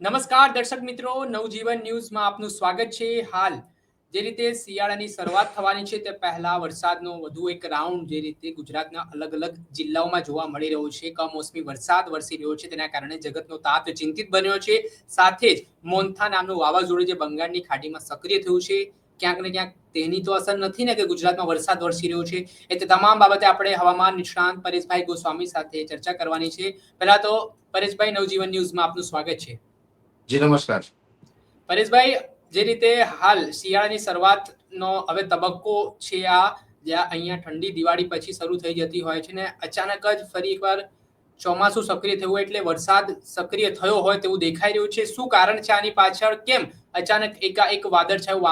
નમસ્કાર દર્શક મિત્રો, નવજીવન ન્યૂઝમાં આપનું સ્વાગત છે. હાલ જે રીતે શિયાળાની શરૂઆત થવાની છે, તે પહેલા વરસાદનો વધુ એક રાઉન્ડ જે રીતે ગુજરાતના અલગ અલગ જિલ્લાઓમાં જોવા મળી રહ્યો છે. કમોસમી વરસાદ વરસી રહ્યો છે, તેના કારણે જગતનો તાત ચિંતિત બન્યો છે. સાથે જ મોન્થા નામનું વાવાઝોડું જે બંગાળની ખાડીમાં સક્રિય થયું છે, ક્યાંક ને ક્યાંક તેની તો અસર નથી ને કે ગુજરાતમાં વરસાદ વરસી રહ્યો છે. એ તમામ બાબતે આપણે હવામાન નિષ્ણાંત પરેશભાઈ ગોસ્વામી સાથે ચર્ચા કરવાની છે. પહેલા તો પરેશભાઈ, નવજીવન ન્યૂઝમાં આપનું સ્વાગત છે. જી, નમસ્કાર. પરેશભાઈ, જે રીતે હાલ શિયાળાની શરૂઆતનો હવે તબક્કો છે આ, જ્યાં અહીંયા ઠંડી દિવાળી પછી શરૂ થઈ જતી હોય છે ને અચાનક જ ફરી એકવાર ચોમાસું સક્રિય થયું એટલે વરસાદ સક્રિય થયો હોય તેવું દેખાઈ રહ્યું છે. શું કારણ છે આની પાછળ? કેમ અચાનક એકાએક વાદળછાયું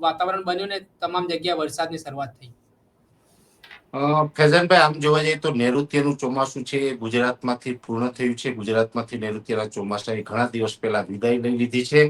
વાતાવરણ બન્યું ને તમામ જગ્યાએ વરસાદની શરૂઆત થઈ? ફૈઝાનભાઈ આમ જોવા જઈએ તો નૈઋત્યનું ચોમાસું છે, ગુજરાતમાંથી પૂર્ણ થયું છે. ગુજરાતમાંથી નૈઋત્યના ચોમાસાએ ઘણા દિવસ પહેલા વિદાય લઈ લીધી છે.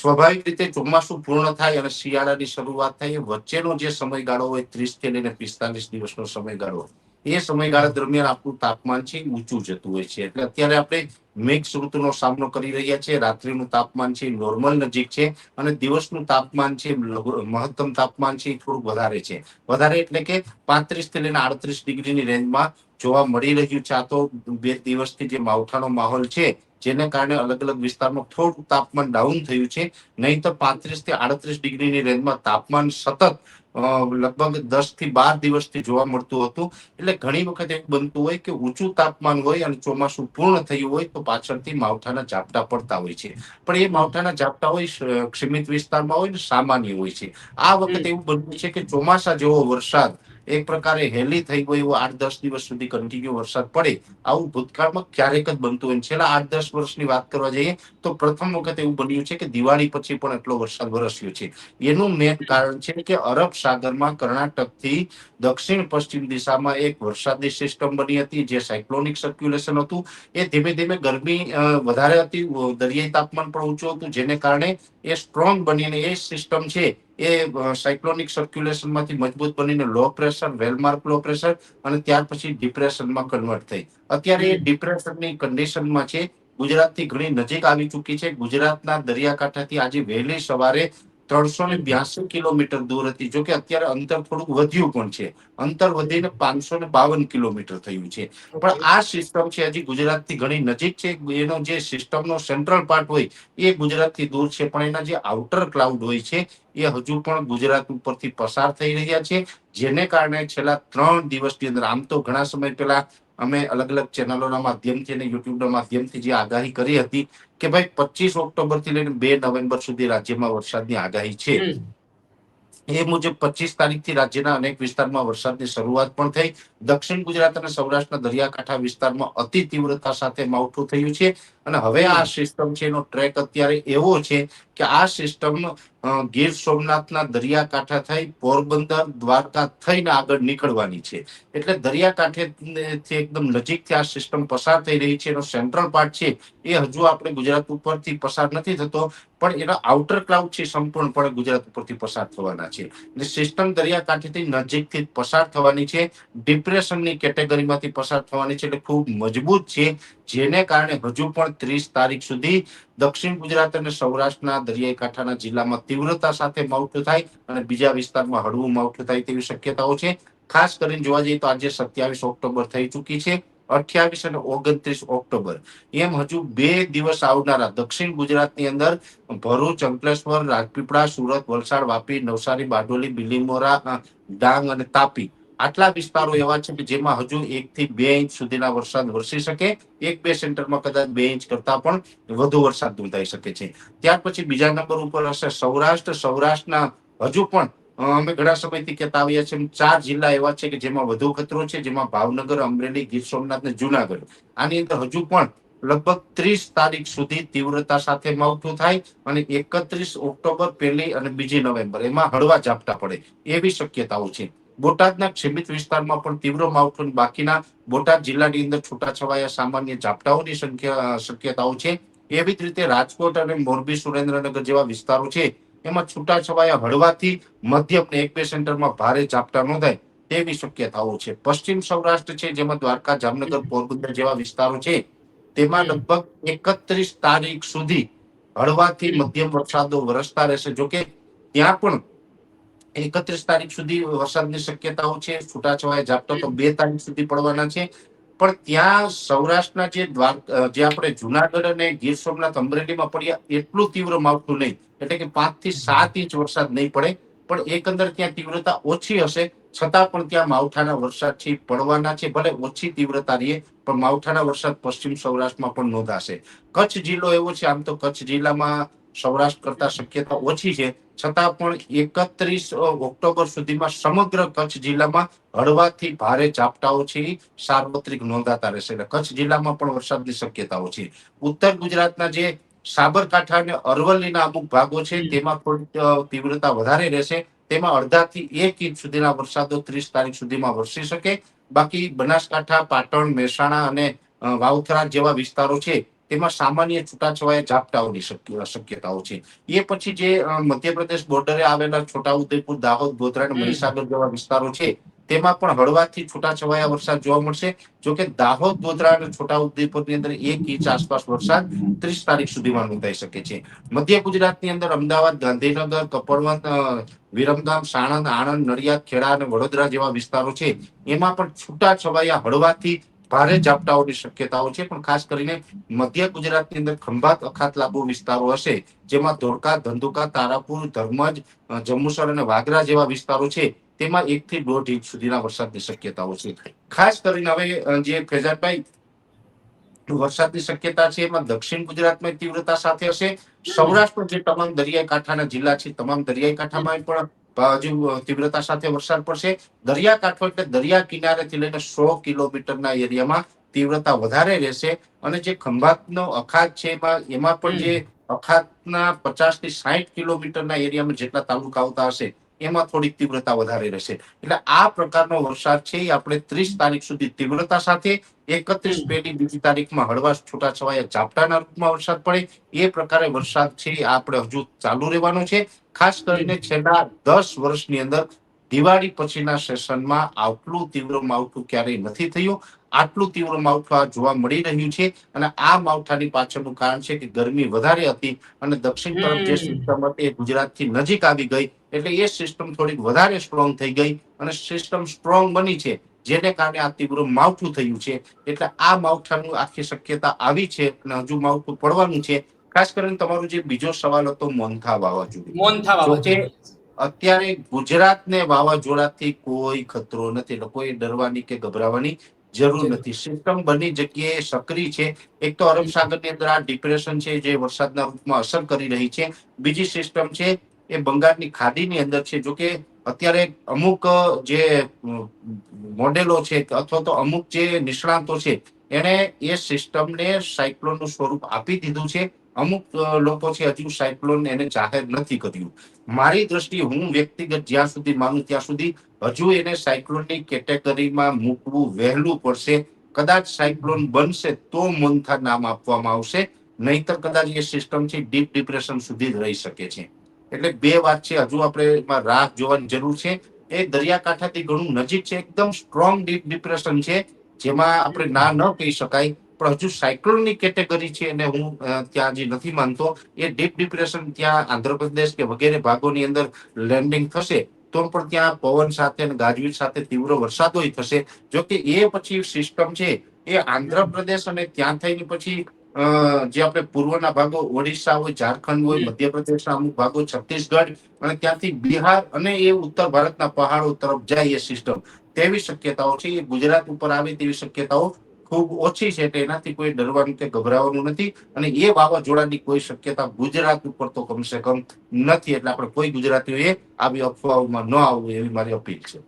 સ્વાભાવિક રીતે ચોમાસું પૂર્ણ થાય અને શિયાળાની શરૂઆત થાય એ વચ્ચેનો જે સમયગાળો હોય ત્રીસથી લઈને પિસ્તાલીસ દિવસનો સમયગાળો, એ સમયગાળા દરમિયાન આપણું તાપમાન છે ઊંચું જતું હોય છે. એટલે અત્યારે આપણે મિક્સ ઋતુનો સામનો કરી રહ્યા છે. રાત્રિનું તાપમાન છે નોર્મલ નજીક છે અને દિવસનું તાપમાન છે મહત્તમ તાપમાન છે થોડુંક વધારે છે. વધારે એટલે કે પાંત્રીસથી લઈને આડત્રીસ ડિગ્રીની રેન્જમાં જોવા મળી રહ્યું છે. આ તો બે દિવસથી જે માવઠાનો માહોલ છે જેને કારણે અલગ અલગ વિસ્તારમાં થોડું તાપમાન ડાઉન થયું છે. નહીં તો પાંત્રીસથી આડત્રીસ ડિગ્રીની રેન્જમાં તાપમાન સતત લગભગ દસથી બાર દિવસથી જોવા મળતું હતું. એટલે ઘણી વખત એવું બનતું હોય કે ઊંચું તાપમાન હોય અને ચોમાસું પૂર્ણ થયું હોય તો પાછળથી માવઠાના ઝાપટા પડતા હોય છે. પણ એ માવઠાના ઝાપટા હોય સીમિત વિસ્તારમાં હોય ને સામાન્ય હોય છે. આ વખતે એવું બન્યું છે કે ચોમાસા જેવો વરસાદ એક પ્રકારે હેલી થઈ ગયો એવો આઠ દસ દિવસ સુધી કન્ટિન્યુ વરસાદ પડે. આવું ભૂતકાળમાં ક્યારેક જ બનતું હોય. છેલ્લા આઠ દસ વર્ષની વાત કરવા જઈએ તો પ્રથમ વખત એવું બન્યું છે કે દિવાળી પછી પણ એટલો વરસાદ વરસ્યો છે. એનું મેન કારણ છે કે અરબ સાગરમાં કર્ણાટકથી દક્ષિણ પશ્ચિમ દિશામાં એક વરસાદની સિસ્ટમ બની હતી જે સાયક્લોનિક સર્ક્યુલેશન હતું. એ ધીમે ધીમે ગરમી વધારે હતી. દરિયાઈ તાપમાન પણ ઊંચું હતું, જેને કારણે એ સ્ટ્રોંગ બનીને એ સિસ્ટમ છે, એ સાયક્લોનિક સર્ક્યુલેશનમાંથી મજબૂત બનીને low pressure well marked low pressure અને ત્યાર પછી ડિપ્રેશનમાં કન્વર્ટ થઈ. અત્યારે એ ડિપ્રેશનની કન્ડિશનમાં છે, ગુજરાતથી ઘણી નજીક આવી ચૂકી છે. ગુજરાતના દરિયાકાંઠાથી આજે વહેલી સવારે ત્રણસો ને બ્યાસી કિલોમીટર દૂર હતી. જોકે અત્યારે અંતર થોડુંક વધ્યું પણ છે. અંતર વધીને પાંચસો ને બાવન કિલોમીટર થયું છે. પણ આ સિસ્ટમ છે હજી ગુજરાતથી ઘણી નજીક છે. એનો જે સિસ્ટમનો સેન્ટ્રલ પાર્ટ હોય એ ગુજરાતથી દૂર છે. પણ એના જે આઉટર ક્લાઉડ હોય છે એ હજુ પણ ગુજરાત ઉપરથી પસાર થઈ રહ્યા છે. જેને કારણે છેલ્લા ત્રણ દિવસની અંદર આમ તો ઘણા સમય પહેલા અમે અલગ અલગ ચેનલોના માધ્યમથી અને યુટ્યુબના માધ્યમથી જે આગાહી કરી હતી કે ભાઈ પચીસ ઓક્ટોબરથી લઈને બે નવેમ્બર સુધી રાજ્યમાં વરસાદની આગાહી છે. એ મુજબ પચીસ તારીખથી રાજ્યના અનેક વિસ્તારમાં વરસાદની શરૂઆત પણ થઈ. દક્ષિણ ગુજરાત અને સૌરાષ્ટ્રના દરિયાકાંઠા વિસ્તારમાં અતિ તીવ્રતા સાથે માવઠું થયું છે. અને હવે આ સિસ્ટમ છે, એનો ટ્રેક અત્યારે એવો છે કે આ સિસ્ટમ ગીર સોમનાથના દરિયાકાંઠા થઈ પોરબંદર, દ્વારકા થઈને આગળ નીકળવાની છે. એટલે દરિયાકાંઠેથી એકદમ નજીકથી આ સિસ્ટમ પસાર થઈ રહી છે, એનો સેન્ટ્રલ પાર્ટ છે, એ હજુ આપણે ગુજરાત ઉપરથી પસાર નથી થતો, પણ એના આઉટર ક્લાઉડ છે, સંપૂર્ણપણે ગુજરાત ઉપરથી પસાર થવાના છે. એટલે સિસ્ટમ દરિયાકાંઠેથી નજીકથી પસાર થવાની છે ડિપ્રેશનની કેટેગરીમાંથી પસાર થવાની છે, એટલે ખૂબ મજબૂત છે, જેને કારણે હજુ પણ ત્રીસ તારીખ સુધી દક્ષિણ ગુજરાત અને સૌરાષ્ટ્રના દરિયાઈ કાંઠાના જિલ્લામાં તીવ્રતા સાથે માવઠું થાય અને બીજા વિસ્તારમાં હળવું માવઠું થાય તેવી શક્યતાઓ છે. ખાસ કરીને જોવા જઈએ તો આજે સત્યાવીસ ઓક્ટોબર થઈ ચૂકી છે. અઠ્યાવીસ અને ઓગણત્રીસ ઓક્ટોબર. એમ હજુ બે દિવસ આવનારા દક્ષિણ ગુજરાતની અંદર ભરૂચ, અંકલેશ્વર, રાજપીપળા, સુરત, વલસાડ, વાપી, નવસારી, બારડોલી, બિલીમોરા ડાંગ અને તાપી આટલા વિસ્તારો એવા છે કે જેમાં હજુ એક થી બે ઇંચ સુધીના વરસાદ વરસી શકે. એક બે સેન્ટરમાં કદાચ બે ઇંચ કરતા પણ વધુ વરસાદ નોંધાઈ શકે છે. ત્યાર પછી બીજા નંબર ઉપર હશે સૌરાષ્ટ્ર. સૌરાષ્ટ્રના હજુ પણ અમે ઘણા સમયથી કહેતા આવ્યા છીએ ચાર જિલ્લા એવા છે કે જેમાં વધુ ખતરો છે, જેમાં ભાવનગર, અમરેલી, ગીર સોમનાથ ને જુનાગઢ. આની અંદર હજુ પણ લગભગ ત્રીસ તારીખ સુધી તીવ્રતા સાથે માવઠું થાય અને એકત્રીસ ઓક્ટોબર, પહેલી અને બીજી નવેમ્બર એમાં હળવા ઝાપટા પડે એવી શક્યતાઓ છે. બોટાદના સીમિત વિસ્તારમાં પણ તીવ્ર માવઠું બાકીના બોટાદ જિલ્લાની અંદર છૂટાછવાયા સામાન્ય ઝાપટાઓની સંખ્યા શક્યતાઓ છે. એવી જ રીતે રાજકોટ અને મોરબી સુરેન્દ્રનગર જેવા વિસ્તારો છે એમાં છૂટાછવાયા હળવાથી મધ્યમ ને એક બે સેન્ટરમાં ભારે ઝાપટા નોંધાય તેવી શક્યતાઓ છે. પશ્ચિમ સૌરાષ્ટ્ર છે જેમાં દ્વારકા જામનગર પોરબંદર જેવા વિસ્તારો છે. તેમાં લગભગ એકત્રીસ તારીખ સુધી હળવાથી મધ્યમ વરસાદો વરસતા રહેશે. જોકે ત્યાં પણ એકત્રીસ તારીખ સુધી વરસાદની શક્યતાઓ છે, છૂટાછવાયા ઝાપટા તો બે તારીખ સુધી પડવાના છે. પણ ત્યાં સૌરાષ્ટ્રના જે દ્વાર જે આપણે જુનાગઢ અને ગીર સોમનાથ અમરેલીમાં પડ્યા, એટલું તીવ્ર માવઠું નહીં. એટલે કે પાંચથી સાત ઇંચ વરસાદ નહીં પડે, પણ એકંદર ત્યાં તીવ્રતા ઓછી હશે. છતાં પણ ત્યાં માવઠાના વરસાદ છે પડવાના છે. ભલે ઓછી તીવ્રતા રહીએ, પણ માવઠાના વરસાદ પશ્ચિમ સૌરાષ્ટ્રમાં પણ નોંધાશે. કચ્છ જિલ્લો એવો છે, આમ તો કચ્છ જિલ્લામાં સૌરાષ્ટ્ર કરતા શક્યતા ઓછી છે. છતાં પણ એકત્રીસ ઓક્ટોબર સુધીમાં સમગ્ર કચ્છ જિલ્લામાં હળવાથી ભારે ઝાપટાઓ છે. સાર્વત્રિક નોંધાતા રહેશે એટલે કચ્છ જિલ્લામાં પણ વરસાદની શક્યતાઓ છે. ઉત્તર ગુજરાતના જે સાબરકાંઠા અને અરવલ્લીના અમુક ભાગો છે તેમાં થોડી તીવ્રતા વધારે રહેશે. તેમાં અડધાથી એક ઇંચ સુધીના વરસાદો ત્રીસ તારીખ સુધીમાં વરસી શકે. બાકી બનાસકાંઠા પાટણ મહેસાણા અને વાવથરા જેવા વિસ્તારો છે તેમાં સામાન્ય છૂટાછવાયા ઝાપટાઓની શક્યતાઓ છે. એ પછી જે મધ્યપ્રદેશ બોર્ડરે આવેલા છોટાઉદેપુર દાહોદ ગોધરા અને. મહીસાગર જેવા વિસ્તારો છે તેમાં પણ હળવાથી છૂટાછવાયા વરસાદ જોવા મળશે. જોકે દાહોદ ગોધરા અને છોટાઉદેપુરની અંદર એક ઇંચ આસપાસ વરસાદ ત્રીસ તારીખ સુધીમાં નોંધાઈ શકે છે. મધ્ય ગુજરાતની અંદર અમદાવાદ ગાંધીનગર કપડવંત વિરમગામ સાણંદ આણંદ નડિયાદ ખેડા અને વડોદરા જેવા વિસ્તારો છે. એમાં પણ છૂટાછવાયા હળવાથી ભારે ઝાપટાઓની શક્યતાઓ છે. પણ ખાસ કરીને મધ્ય ગુજરાતની અંદર ખંભાત અખાત લાંબુ વિસ્તારો હશે, જેમાં ધોળકા, ધંધુકા, તારાપુર, ધર્મજ જંબુસર અને વાગરા જેવા વિસ્તારો છે. તેમાં એક થી દોઢ ઇંચ સુધીના વરસાદની શક્યતાઓ છે. ખાસ કરીને હવે જે ફેજાનભાઈ વરસાદની શક્યતા છે, એમાં દક્ષિણ ગુજરાતમાં તીવ્રતા સાથે હશે. સૌરાષ્ટ્ર જે તમામ દરિયાઈ કાંઠાના જિલ્લા છે, તમામ દરિયાઈ કાંઠામાં પણ હજુ તીવ્રતા સાથે વરસાદ પડશે. દરિયાકાંઠો એટલે દરિયા કિનારેથી લઈને સો કિલોમીટરના એરિયામાં તીવ્રતા વધારે રહેશે અને જે ખંભાતનો અખાત છે એમાં એમાં પણ જે અખાતના પચાસથી સાહીઠ કિલોમીટરના એરિયામાં જેટલા તાલુકા આવતા હશે એમાં થોડીક તીવ્રતા વધારે રહેશે. એટલે આ પ્રકારનો વરસાદ છે એ આપણે ત્રીસ તારીખ સુધી તીવ્રતા સાથે એકત્રીસ બે ની બીજી તારીખમાં હળવાશ છૂટાછવાયા ઝાપટાના રૂપમાં વરસાદ પડે. એ પ્રકારે વરસાદ છે એ આપણે હજુ ચાલુ રહેવાનો છે. ખાસ કરીને છેલ્લા દસ વર્ષની અંદર દિવાળી પછીના સેશનમાં આટલું તીવ્ર માવઠું ક્યારેય નથી થયું. આટલું તીવ્ર માવઠું જોવા મળી રહ્યું છે અને આ માવઠાની પાછળનું કારણ છે કે ગરમી વધારે હતી અને દક્ષિણ તરફ જે સિસ્ટમ હતી એ ગુજરાતથી નજીક આવી ગઈ એટલે એ સિસ્ટમ થોડીક વધારે સ્ટ્રોંગ થઈ ગઈ અને સિસ્ટમ સ્ટ્રોંગ બની છે જેને કારણે આ તીવ્ર માવઠું થયું છે. એટલે આ માવઠાનું આખી શક્યતા આવી છે અને હજુ માવઠું પડવાનું છે. ખાસ કરીને તમારો જે બીજો સવાલ હતો મોનથા વાવાઝોડું. મોનથા વાવાઝોડું. અત્યારે ગુજરાતને વાવાઝોડાથી કોઈ ખતરો નથી. એટલે કોઈ ડરવાની કે ગભરાવાની જરૂર. નથી. સિસ્ટમ બની જગ્યાએ સક્રિય છે. એક તો અરબ સાગરની અંદર આ ડિપ્રેશન છે જે વરસાદના રૂપમાં અસર કરી રહી છે. બીજી સિસ્ટમ છે એ બંગાળની ખાડીની અંદર છે. જોકે અત્યારે અમુક જે મોડેલો છે અથવા તો અમુક જે નિષ્ણાંતો છે એને એ સિસ્ટમને સાયક્લોનનું સ્વરૂપ આપી દીધું છે. અમુક લોકો છે, હજુ સાયક્લોન એને જાહેર નથી કર્યું. મારી દ્રષ્ટિએ હું વ્યક્તિગત જ્યાં સુધી માનું ત્યાં સુધી હજુ એને સાયક્લોનની કેટેગરીમાં મૂકવું વહેલું પડશે. કદાચ સાયક્લોન બનશે તો મંથા નામ આપવામાં આવશે, નહીતર કદાચ એ સિસ્ટમ છે ડીપ ડિપ્રેશન સુધી રહી શકે છે. એટલે બે વાત છે, હજુ આપણે એમાં રાહ જોવાની જરૂર છે. એ દરિયાકાંઠાથી ઘણું નજીક છે, એકદમ સ્ટ્રોંગ ડીપ ડિપ્રેશન છે, જેમાં આપણે ના ન કહી શકાય. પણ હજુ સાયક્લોનની કેટેગરી છે અને હું ત્યાં હજી નથી માનતો એ ડીપ ડિપ્રેશન ત્યાં આંધ્રપ્રદેશ કે વગેરે ભાગોની અંદર લેન્ડિંગ થશે તો પણ ત્યાં પવન સાથે અને ગાજવીજ સાથે તીવ્ર વરસાદો થશે. જો કે એ પછી સિસ્ટમ છે એ આંધ્રપ્રદેશ અને ત્યાં થઈને પછી જે આપણે પૂર્વના ભાગો ઓડિશા હોય ઝારખંડ હોય મધ્યપ્રદેશના અમુક ભાગો છત્તીસગઢ અને ત્યાંથી બિહાર અને એ ઉત્તર ભારતના પહાડો તરફ જાય એ સિસ્ટમ. તેવી શક્યતાઓ છે એ ગુજરાત ઉપર આવે તેવી શક્યતાઓ ખૂબ ઓછી છે એટલે એનાથી કોઈ ડરવાનું કે ગભરાવાનું નથી. અને એ વાવાઝોડાની કોઈ શક્યતા ગુજરાત ઉપર તો કમસે કમ નથી. એટલે આપણે કોઈ ગુજરાતીઓએ આવી અફવાઓમાં ન આવવું એવી મારી અપીલ છે.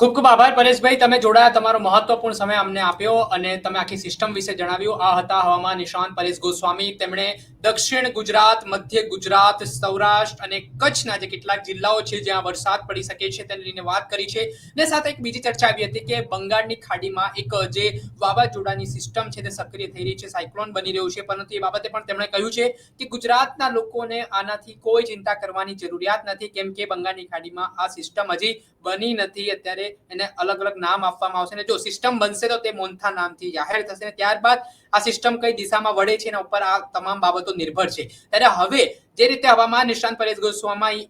ખૂબ ખૂબ આભાર, પરેશભાઈ. તમે જોડાયા, તમારો મહત્વપૂર્ણ સમય અમને આપ્યો અને તમે આખી સિસ્ટમ વિશે જણાવ્યું. આ હતા હવામાન નિષ્ણાંત પરેશ ગોસ્વામી. તેમણે દક્ષિણ ગુજરાત, મધ્ય ગુજરાત, સૌરાષ્ટ્ર અને કચ્છના જે કેટલાક જિલ્લાઓ છે જ્યાં વરસાદ પડી શકે છે તેને લઈને વાત કરી છે. ને સાથે એક બીજી ચર્ચા આવી હતી કે બંગાળની ખાડીમાં એક જે વાવાઝોડાની સિસ્ટમ છે તે સક્રિય થઈ રહી છે, સાયક્લોન બની રહ્યું છે. પરંતુ એ બાબતે પણ તેમણે કહ્યું છે કે ગુજરાતના લોકોને આનાથી કોઈ ચિંતા કરવાની જરૂરિયાત નથી. કેમ કે બંગાળની ખાડીમાં આ સિસ્ટમ હજી બની નથી, અત્યારે એને અલગ અલગ નામ આપવામાં આવશે અને જો સિસ્ટમ બનશે તો તે મોન્થા નામથી જાહેર થશે અને ત્યારબાદ આ સિસ્ટમ કઈ દિશામાં વળે છે એના ઉપર આ તમામ બાબતો નિર્ભર છે. ત્યારે હવે જે રીતે હવામાન નિષ્ણાંત પરેશ ગોસ્વામી,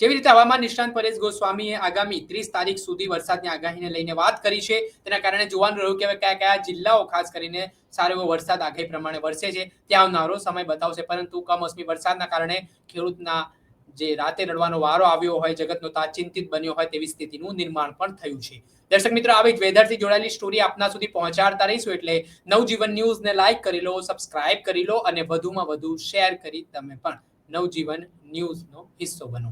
જેવી રીતે હવામાન નિષ્ણાંત પરેશ ગોસ્વામીએ આગામી ત્રીસ તારીખ સુધી વરસાદની આગાહીને લઈને વાત કરી છે, તેના કારણે જોવાનું રહ્યું કે હવે કયા કયા જિલ્લાઓ ખાસ કરીને સારો એવો વરસાદ આગાહી પ્રમાણે વરસે છે ત્યાં આવનારો સમય બતાવશે. પરંતુ કમોસમી વરસાદના કારણે ખેડૂતના જે રાતે રડવાનો વારો આવ્યો હોય, જગતનો તા ચિંતિત બન્યો હોય તેવી સ્થિતિનું નિર્માણ પણ થયું છે. દર્શક મિત્રો, આવી જ વેધરથી જોડાયેલી સ્ટોરી આપના સુધી પહોંચાડતા રહીશું એટલે નવજીવન ન્યૂઝને લાઈક કરી લો સબસ્ક્રાઇબ કરી લો અને વધુમાં વધુ શેર કરી તમે પણ નવજીવન ન્યૂઝનો હિસ્સો બનો.